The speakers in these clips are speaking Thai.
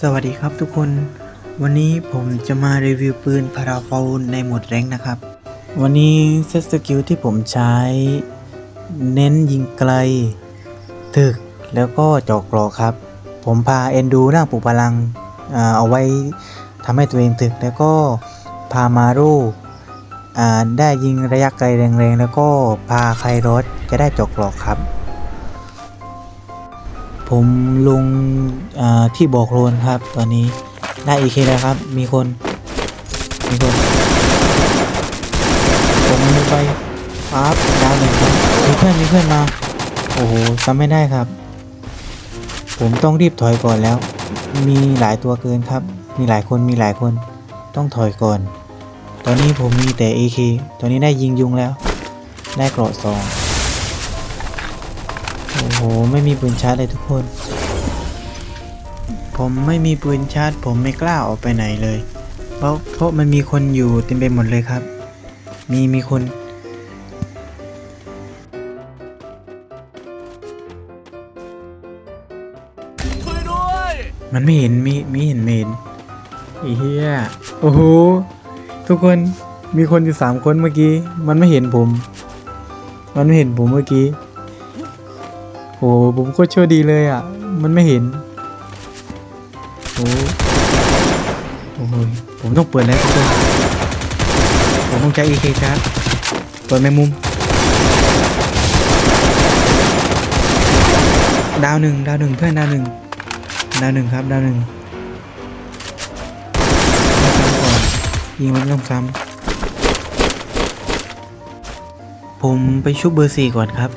สวัสดีครับทุกคน วันนี้ผมจะมารีวิวปืนพาราโฟลในโหมดแรงนะครับ วันนี้เซตสกิลที่ผมใช้ เน้นยิงไกล ถึกแล้วก็จอกกรอครับ ผมพาเอนดูร่างปุกพลังเอาไว้ทำให้ตัวเองถึก แล้วก็พามารูอ่ได้ยิงระยะไกลแรงๆ แล้วก็พาใครรถจะได้จอกกรอครับ ผมลงที่บอกโรนครับ ตอนนี้ได้อีเคแล้วครับ มีคน มีคน ผมมีไปปั๊บดาวหนึ่งครับมีเพื่อนมีเพื่อนมา โอ้โหจำไม่ได้ครับ ผมต้องรีบถอยก่อนแล้ว มีหลายตัวเกินครับ มีหลายคนมีหลายคน ต้องถอยก่อน ตอนนี้ผมมีแต่ AK ตอนนี้ได้ยิงยุงแล้ว ได้เกราะสอง โอ้โห ไม่มีปืนชาร์จเลยทุกคน ผมไม่มีปืนชาร์จ ผมไม่กล้าออกไปไหนเลย เพราะเพราะมันมีคนอยู่เต็มไปหมดเลยครับ มีมีคนมันไม่เห็นมีมีเห็นเมนอ้เหี้ยโอ้โหทุกคนมีคนอยู่สามคนเมื่อกี้ มันไม่เห็นผม มันไม่เห็นผมเมื่อกี้ โอ้โหผมโคตรโชคดีเลยอะ มันไม่เห็น โอ้โอ้โหผมต้องเปิดแล้วทุกคนผมต้องใช้ EK ชาร์จเปิดแมงมุม ดาวหนึ่งดาวหนึ่งเพื่อนดาวหนึ่งดาวหนึ่งครับดาวหนึ่งยิงมันต้องซ้ำผมไปชุบเบอร์สี่ก่อนครับ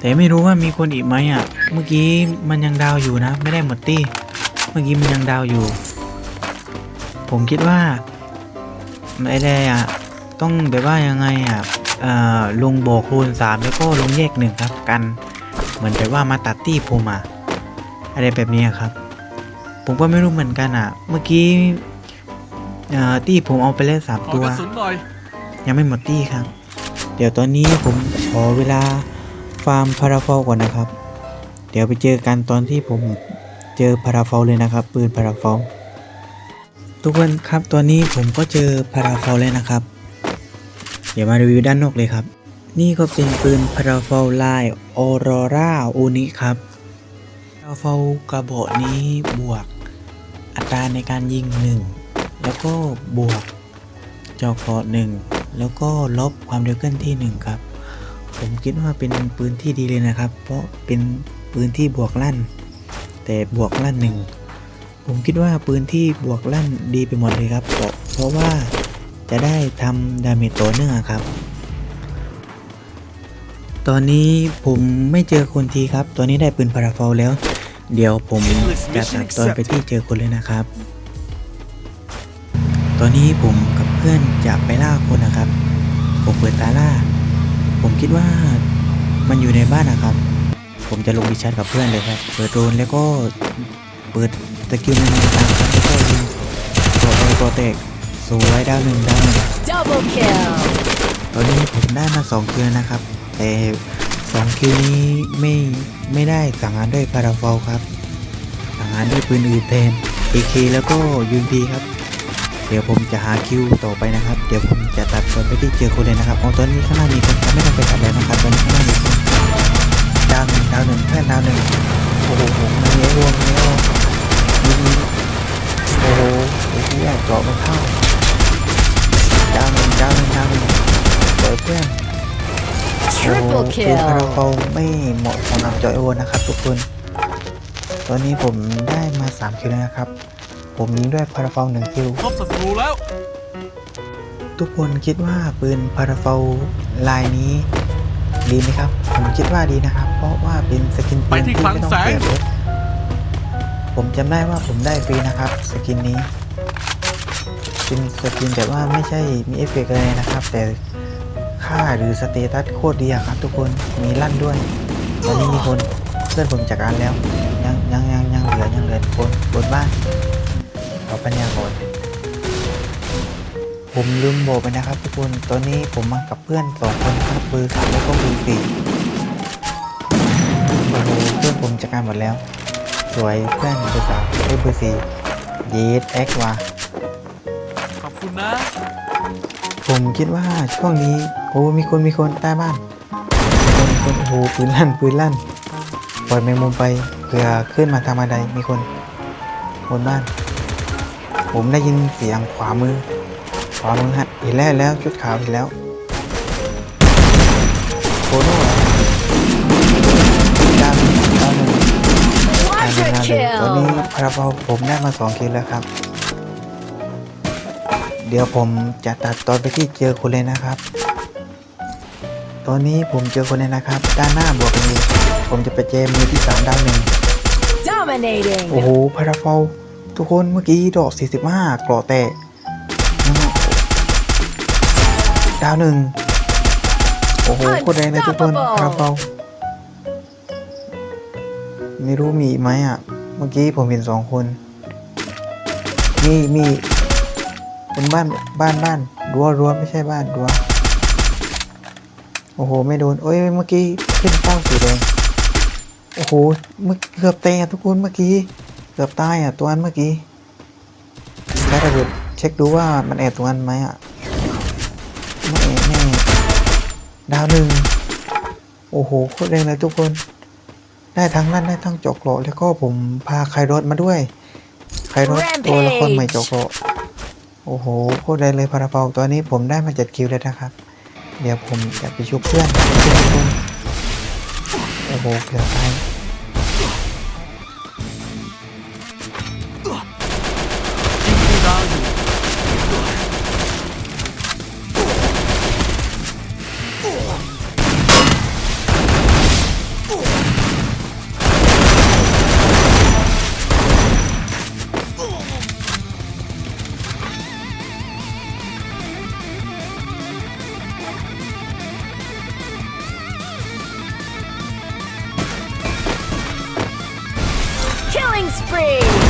แต่ไม่รู้ว่ามีคนอีกไหมอะ เมื่อกี้มันยังดาวอยู่นะ ไม่ได้หมดตี้เมื่อกี้มันยังดาวอยู่ ผมคิดว่าไม่ได้อะต้องแบบว่ายังไงอะเอ่อลงบอกคูณสามแล้วก็ลงแยกหนึ่งครับกัน เหมือนแบบว่ามาตัดตี้ผมอะอะไรแบบนี้อะครับ ผมก็ไม่รู้เหมือนกันอะ เมื่อกี้เอ่อตี้ผมเอาไปเล่นสามขอตัวกระสุนหน่อยยังไม่หมดตี้ครับ เดี๋ยวตอนนี้ผมขอเวลา ฟาร์มพาราฟอลก่อนนะครับ เดี๋ยวไปเจอกันตอนที่ผมเจอพาราฟอลเลยนะครับ ปืนพาราฟอลทุกคนครับตอนนี้ผมก็เจอพาราฟอลแล้วนะครับ เดี๋ยวมารีวิวด้านนอกเลยครับ นี่ก็เป็นปืนพาราฟอลลายออโรราอูนิครับพาราฟอลกระบอกนี้บวกอัตราในการยิง 1 แล้วก็บวกจอคอหนึ่งแล้วก็ลบความเร็วเคลื่อนที่หนึ่งครับ ผมคิดว่าเป็นปืนที่ดีเลยนะครับ เพราะเป็นปืนที่บวกลั่น แต่บวกลั่นหนึ่งผมคิดว่าปืนที่บวกลั่นดีไปหมดเลยครับเพราะเพราะว่าจะได้ทำดาเมจต่อเนื่องครับ ตอนนี้ผมไม่เจอคนทีครับ ตอนนี้ได้ปืนพาราฟอลแล้ว เดี๋ยวผมจะตัดตอนไปที่เจอคนเลยนะครับ ตอนนี้ผมกับเพื่อนจะไปล่าคนนะครับ ผมเปิดตาล่า ผมคิดว่ามันอยู่ในบ้านนะครับ ผมจะลงดิชัดกับเพื่อนเลยครับ เปิดโดรนแล้วก็เปิดสกิลในตามครับแล้วก็ยิงตัวเอตัวเตกสวยดาวหนึ่งดาวหนึ่ง Double kill. ตอนนี้ผมได้มา2คิวนะครับ แต่2คิวนี้ไม่ไม่ได้สั่งงานด้วยพาราฟอลครับสั่งงานด้วยปืนอื่นแทน AK แล้วก็ UMP ครับ เดี๋ยวผมจะหาคิวต่อไปนะครับ เดี๋ยวผมจะตัดตอนไปที่เจอคนเลยนะครับเอตอนนี้ข้างหน้ามีคนไม่ต้องไปตัดแล้วนะครับตอนนี้ข้างหน้ามีคนดาวหนึ่งดาวหนึ่งเพื่อนดาวหนึ่งโอ้โหมันเยงรวมเยงรวมยิงโอ้โหไอ้ที่อยากเจาะมันเข้าดาวหนึ่งดาวหนึ่งดาวหนึ่งเปิดเพื่อนโอ้โหคือคาราเฟลไม่เหมาะสำหรับจอยโอนะครับทุกคน ตอนนี้ผมได้มา3คิวแล้วนะครับ ผมยิงด้วยพาราเฟล1คิวพบศัตรูแล้ว ทุกคนคิดว่าปืนพาราเฟลลายนี้ ดีไหมครับ ผมคิดว่าดีนะครับ เพราะว่าเป็นสกินปืไปนที่ที่คลังไม่ต้องแสงเปลี่ยนรถผมจำได้ว่าผมได้ฟรีนะครับ สกินนี้เป็นสกินแต่ว่าไม่ใช่มีเอฟเฟกต์อะไรนะครับ แต่ค่าหรือสเตตัสโคตรดีอะครับ ทุกคนมีลั่นด้วยตอนนี้มีคนเพื่อนผมจัดการแล้ว ยังยังยังยังเหลือยังเหลือคนบนบ้าน ขอปัญญาก่อนผมลืมบอกไปนะครับทุกคนตอนนี้ผมมากับเพื่อนสองคนครับเบอร์สามแล้วก็เบอร์สี่โอ้โหเพื่อนผมจัดการหมดแล้ว สวยเพื่อนเบอร์สามไอ้ยเบอร์สี่เยสแอคว่ะขอบคุณนะ ผมคิดว่าช่วงนี้โอ้มีคนมีคนใต้บ้านมีคนมีคนโอ้โหปืนลั่นปืนลั่นปล่อยแมงมุมไปเผื่อขึ้นมาทางบันไดมีคนบนบ้าน ผมได้ยินเสียงขวามือ ขวามือฮะเห็นแล้วเห็นแล้วชุดขาวเห็นแล้วโคโน่เหรอดาวหนึ่งดาวหนึ่งงาน Quadra เลยตอนนี้ kill. พาราบอลผมได้มาสองคิวแล้วครับ เดี๋ยวผมจะตัดตอนไปที่เจอคนเลยนะครับ ตอนนี้ผมเจอคนเลยนะครับ ด้านหน้าบวกกันอยู่ผมจะไปเจมมือที่สามดาวหนึ่ง Dominating. โอ้โหพาราฟอล ทุกคนเมื่อกี้ดอก 45กรอแตกนะฮะดาวหนึ่งโอ้โหโคตรแรงเลยทุกคนพาราฟอลไม่รู้มีอีกไหมอะ เมื่อกี้ผมเห็นสองคน มีมีเป็นบ้านบ้านบ้านรั้วรั้วไม่ใช่บ้านรั้วโอ้โห ไม่โดนโอ้ย เมื่อกี้ขึ้นเป้าสีแดง โอ้โห เมื่อเกือบเตะทุกคนเมื่อกี้เกือบตายอะตัวอันเมื่อกี้ใช้ระเบิดเช็คดูว่ามันแอบตัวอันไหมอะไม่แอบแน่ดาวหนึ่งโอ้โหโคตรแรงเลยทุกคน ได้ทั้งนั้นได้ทั้งจอกเกราะแล้วก็ผมพาไครถมาด้วย ไครถตัวละครใหม่จอกเกราะโอ้โหโคตรแรงเลยพาราเปาตัวนี้ผมได้มาจัดคิวเลยนะครับ เดี๋ยวผมจะไปชุบเพื่อนทุกคนโอ้โหเกือบตาย spree.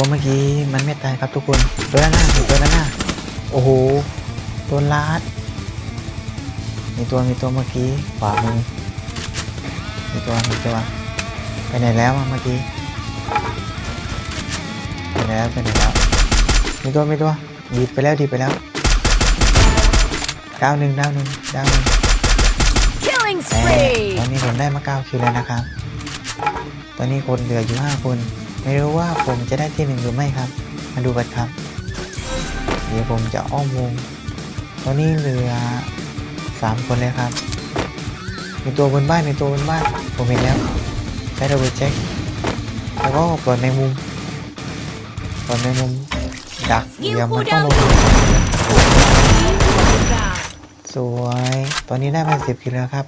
ตัวเมื่อกี้มันไม่ตายครับทุกคนตัวด้านหน้ามีตัวด้านหน้าโอ้โหโดนลาดมีตัวมีตัวเมื่อกี้ขวามือมีตัวมีตัวไปไหนแล้วอะเมื่อกี้ไปไหนแล้วไปไหนแล้วมีตัวมีตัวดีดไปแล้วดีดไปแล้วดาวหนึ่งดาวหนึ่งดาวหนึ่ง Killing แต่ตอน spree. นี้ผมได้มาเก้าคิวแล้วนะครับ ตอนนี้คนเหลืออยู่ห้าคน ไม่รู้ว่าผมจะได้ที่หนึ่งหรือไม่ครับ มาดูกันครับ เดี๋ยวผมจะอ้อมวง ตอนนี้เหลือสามคนเลยครับ มีตัวบนบ้านมีตัวบนบ้าน ผมเห็นแล้ว ใช้ระเบิดแจ็คแล้วก็ปล่อยในมุมปล่อยในมุม ดักเดี๋ยวมันต้องลงสวย ตอนนี้ได้มาสิบคิวแล้วครับ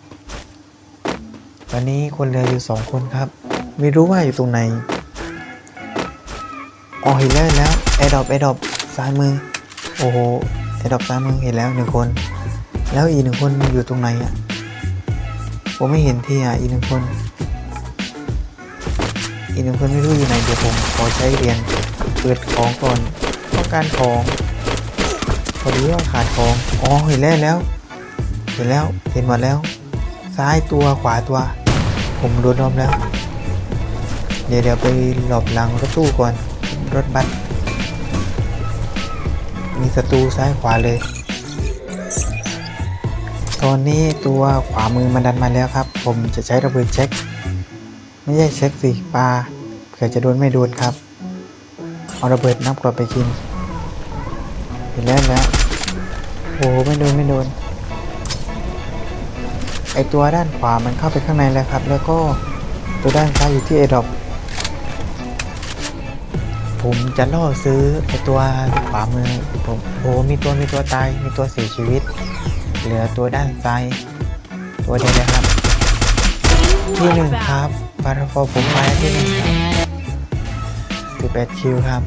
ตอนนี้คนเหลืออยู่สองคนครับ ไม่รู้ว่าอยู่ตรงไหน อ๋อเห็นแล้วแล้วแอดดอปแอดดอปซ้ายมือ โอ้โหแอดดอปซ้ายมือเห็นแล้วหนึ่งคน แล้วอีกหนึ่งคนอยู่ตรงไหนอะผมไม่เห็นที่อะอีกหนึ่งคน อีกหนึ่งคนไม่รู้อยู่ไหนเดี๋ยวผมขอใช้เรียญเปิดของก่อนต้องการของพอดีว่าขาดของอ๋อเห็นแล้วเห็นแล้ว เห็นแล้วเห็นหมดแล้ว ซ้ายตัวขวาตัว ผมโดนรอบแล้ว เดี๋ยวเดี๋ยวไปหลบหลังรถตู้ก่อน รถบัสมีศัตรูซ้ายขวาเลย ตอนนี้ตัวขวามือมันดันมาแล้วครับ ผมจะใช้ระเบิดเช็ค ไม่ใช่เช็คสิปลาเผื่อจะโดนไม่โดนครับ เอาระเบิดนับกรอบไปกินเห็นแล้วนแล้วโอ้โหไม่โดนไม่โดนไอตัวด้านขวามันเข้าไปข้างในแล้วครับ แล้วก็ตัวด้านซ้ายอยู่ที่เอดอป ผมจะล่อซื้อไอตัวขวามือผมโอ้มีตัวมีตัวตายมีตัวเสียชีวิต เหลือตัวด้านซ้ายตัวเดียวเลยครับ ที่หนึ่งครับบาร์ฟอผมมาที่หนึ่งครับสิบแปดคิวครับ